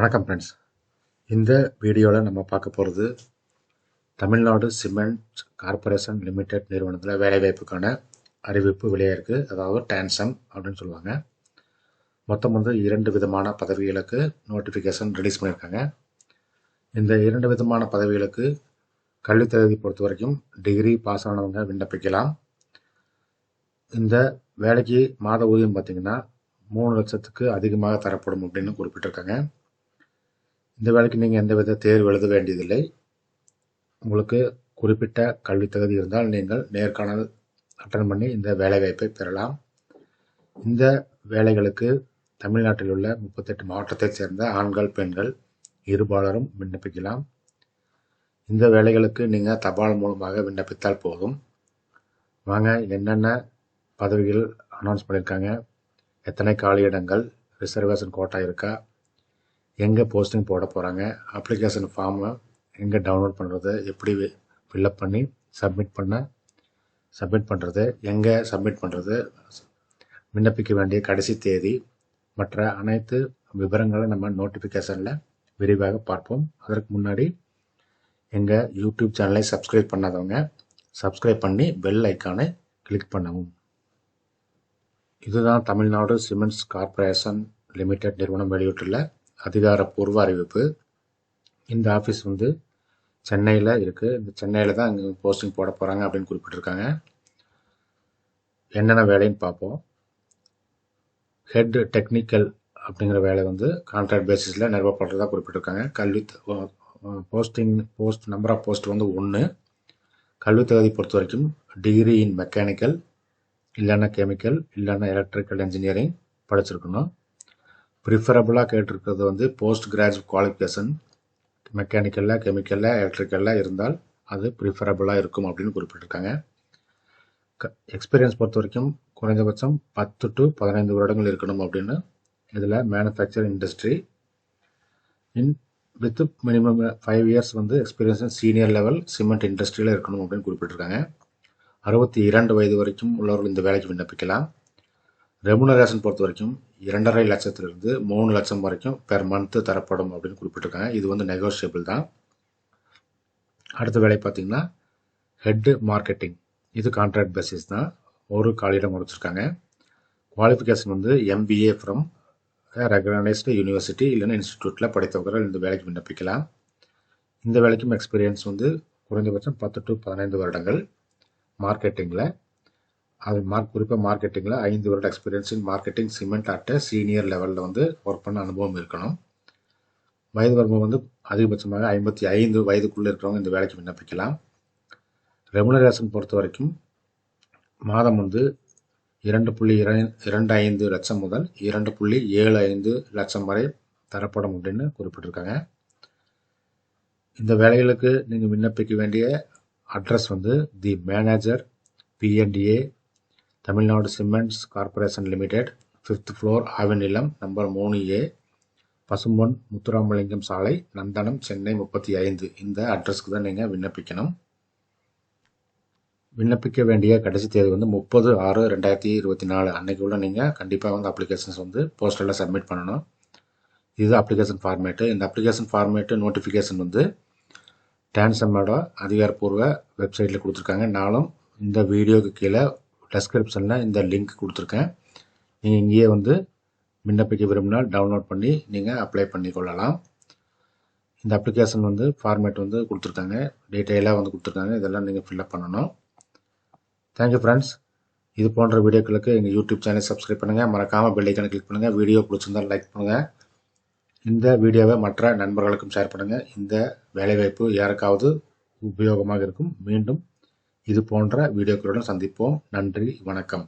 வணக்கம் ஃப்ரெண்ட்ஸ் இந்த வீடியோவில் நம்ம பார்க்க போகிறது தமிழ்நாடு சிமெண்ட் கார்ப்பரேஷன் லிமிடெட் நிறுவனத்தில் வேலைவாய்ப்புக்கான அறிவிப்பு வெளியாயிருக்கு அதாவது டான்சம் அப்படின்னு சொல்லுவாங்க. மொத்தம் வந்து இரண்டு விதமான பதவிகளுக்கு நோட்டிஃபிகேஷன் ரிலீஸ் பண்ணியிருக்காங்க. இந்த இரண்டு விதமான பதவிகளுக்கு கல்வித் தகுதி பொறுத்த வரைக்கும் டிகிரி பாஸ் ஆனவங்க விண்ணப்பிக்கலாம். இந்த வேலைக்கு மாத ஊதியம் பார்த்தீங்கன்னா மூணு லட்சத்துக்கு அதிகமாக தரப்படும் அப்படின்னு குறிப்பிட்டிருக்காங்க. இந்த வேலைக்கு நீங்கள் எந்த வித தேர்வு எழுத வேண்டியதில்லை. உங்களுக்கு குறிப்பிட்ட கல்வி தகுதி இருந்தால் நீங்கள் நேர்காணல் அட்டன் பண்ணி இந்த வேலைவாய்ப்பை பெறலாம். இந்த வேலைகளுக்கு தமிழ்நாட்டில் உள்ள முப்பத்தெட்டு மாவட்டத்தைச் சேர்ந்த ஆண்கள் பெண்கள் இருபாலரும் விண்ணப்பிக்கலாம். இந்த வேலைகளுக்கு நீங்கள் தபால் மூலமாக விண்ணப்பித்தால் போதும். வாங்க என்னென்ன பதவிகள் அனௌன்ஸ் பண்ணியிருக்காங்க எத்தனை காலியிடங்கள்? ரிசர்வேஷன் கோட்டா இருக்கா? எங்கே போஸ்டிங் போட போகிறாங்க அப்ளிகேஷன் ஃபார்மை எங்கே டவுன்லோட் பண்ணுறது எப்படி ஃபில்லப் பண்ணி சப்மிட் பண்ண சப்மிட் பண்ணுறது எங்கே சப்மிட் பண்ணுறது விண்ணப்பிக்க வேண்டிய கடைசி தேதி மற்ற அனைத்து விவரங்களை நம்ம நோட்டிஃபிகேஷனில் விரிவாக பார்ப்போம். அதற்கு முன்னாடி எங்கள் யூடியூப் சேனலை சப்ஸ்கிரைப் பண்ணாதவங்க சப்ஸ்கிரைப் பண்ணி பெல் ஐக்கானை கிளிக் பண்ணவும். இதுதான் தமிழ்நாடு சிமெண்ட்ஸ் கார்ப்பரேஷன் லிமிடெட் நிறுவனம் வெளியிட்டுள்ள அதிகாரப்பூர்வ அறிவிப்பு. இந்த ஆஃபீஸ் வந்து சென்னையில் இருக்குது இந்த சென்னையில் தான் அங்கே போஸ்டிங் போட போகிறாங்க அப்படின்னு குறிப்பிட்டிருக்காங்க. என்னென்ன வேலைன்னு பார்ப்போம். ஹெட் டெக்னிக்கல் அப்படிங்கிற வேலை வந்து கான்ட்ராக்ட் பேசிஸில் நிறுவப்படுறதா குறிப்பிட்டிருக்காங்க. கல்வி posting post number of post வந்து ஒன்று கல்வி தகுதி பொறுத்த வரைக்கும் டிகிரி இன் மெக்கானிக்கல் இல்லைன்னா கெமிக்கல் இல்லைன்னா எலக்ட்ரிக்கல் இன்ஜினியரிங் படிச்சிருக்கணும். ப்ரிஃபரபுளாக கேட்டிருக்கிறது வந்து போஸ்ட் கிராஜுவேட் குவாலிஃபிகேஷன் மெக்கானிக்கலில் கெமிக்கலில் எலக்ட்ரிக்கலில் இருந்தால் அது ப்ரிஃபரபுளாக இருக்கும் அப்படின்னு குறிப்பிட்டிருக்காங்க. க எக்ஸ்பீரியன்ஸ் பொறுத்த வரைக்கும் குறைந்தபட்சம் பத்து டு பதினைந்து வருடங்கள் இருக்கணும் அப்படின்னு இதில் manufacturing industry in with minimum five years வந்து எக்ஸ்பீரியன்ஸ் சீனியர் லெவல் சிமெண்ட் இண்டஸ்ட்ரியில் இருக்கணும் அப்படின்னு குறிப்பிட்டிருக்காங்க. அறுபத்தி இரண்டு வயது வரைக்கும் உள்ளவர்கள் இந்த வேலைக்கு விண்ணப்பிக்கலாம். ரெமுனரேஷன் பொறுத்த வரைக்கும் இரண்டரை லட்சத்திலிருந்து மூணு லட்சம் வரைக்கும் பெர் மந்த்து தரப்படும் அப்படின்னு குறிப்பிட்டிருக்காங்க. இது வந்து நெகோஷியபிள் தான். அடுத்த வேலை பார்த்தீங்கன்னா ஹெட்டு மார்க்கெட்டிங் இது கான்ட்ராக்ட் பேசிஸ் தான். ஒரு காலியிடம் முடிச்சிருக்காங்க குவாலிஃபிகேஷன் வந்து எம்பிஏ ஃப்ரம் ரெகனைஸ்டு யூனிவர்சிட்டி இல்லைன்னா இன்ஸ்டிடியூட்டில் படித்தவர்கள் இந்த வேலைக்கு விண்ணப்பிக்கலாம். இந்த வேலைக்கும் எக்ஸ்பீரியன்ஸ் வந்து குறைந்தபட்சம் பத்து டு பதினைந்து வருடங்கள் மார்க்கெட்டிங்கில் அது மார்க் குறிப்பாக மார்க்கெட்டிங்கில் ஐந்து வருட எக்ஸ்பீரியன்ஸ் இன் மார்க்கெட்டிங் சிமெண்ட் அட்ட சீனியர் லெவலில் வந்து ஒர்க் பண்ண அனுபவம் இருக்கணும். வயது வரம்பு வந்து அதிகபட்சமாக ஐம்பத்தி ஐந்து வயதுக்குள்ளே இருக்கிறவங்க இந்த வேலைக்கு விண்ணப்பிக்கலாம். ரெமுனரேஷன் பொறுத்த வரைக்கும் மாதம் வந்து இரண்டு புள்ளி இரண்டு ஐந்து லட்சம் முதல் இரண்டு புள்ளி ஏழு ஐந்து லட்சம் வரை தரப்படும் அப்படின்னு குறிப்பிட்டிருக்காங்க. இந்த வேலைகளுக்கு நீங்கள் விண்ணப்பிக்க வேண்டிய அட்ரஸ் வந்து the manager பிஎன்டிஏ Tamil Nadu cements corporation limited fifth floor ஆவிநிலம் number மூணு ஏ பசும்பொன் முத்துராமலிங்கம் சாலை நந்தனம் சென்னை முப்பத்தி ஐந்து. இந்த அட்ரஸ்க்கு தான் நீங்கள் விண்ணப்பிக்கணும். விண்ணப்பிக்க வேண்டிய கடைசி தேதி வந்து முப்பது ஆறு ரெண்டாயிரத்தி இருபத்தி நாலு. அன்னைக்குள்ள நீங்கள் கண்டிப்பாக வந்து அப்ளிகேஷன்ஸ் வந்து போஸ்டலில் சப்மிட் பண்ணணும். இது அப்ளிகேஷன் ஃபார்மேட்டு இந்த அப்ளிகேஷன் ஃபார்மேட்டு நோட்டிஃபிகேஷன் வந்து டான்சம்மோட அதிகாரப்பூர்வ வெப்சைட்டில் கொடுத்துருக்காங்க. நானும் இந்த வீடியோக்கு கீழே டெஸ்கிரிப்ஷனில் இந்த லிங்க் கொடுத்துருக்கேன். நீங்கள் இங்கேயே வந்து விண்ணப்பிக்க விரும்பினால் டவுன்லோட் பண்ணி நீங்கள் அப்ளை பண்ணி கொள்ளலாம் இந்த அப்ளிகேஷன் வந்து ஃபார்மேட் வந்து கொடுத்துருக்காங்க. டீட்டெயிலாக வந்து கொடுத்துருக்காங்க. இதெல்லாம் நீங்கள் ஃபில்அப் பண்ணணும். தேங்க்யூ ஃப்ரெண்ட்ஸ் இது போன்ற வீடியோக்களுக்கு எங்கள் யூடியூப் சேனல் சப்ஸ்கிரைப் பண்ணுங்கள் மறக்காமல் பெல்லைக்கான கிளிக் பண்ணுங்கள் வீடியோ பிடிச்சிருந்தால் லைக் பண்ணுங்கள் இந்த வீடியோவை மற்ற நண்பர்களுக்கும் ஷேர் பண்ணுங்கள் இந்த வேலைவாய்ப்பு யாருக்காவது உபயோகமாக இருக்கும். மீண்டும் இது போன்ற வீடியோக்களுடன் சந்திப்போம். நன்றி வணக்கம்.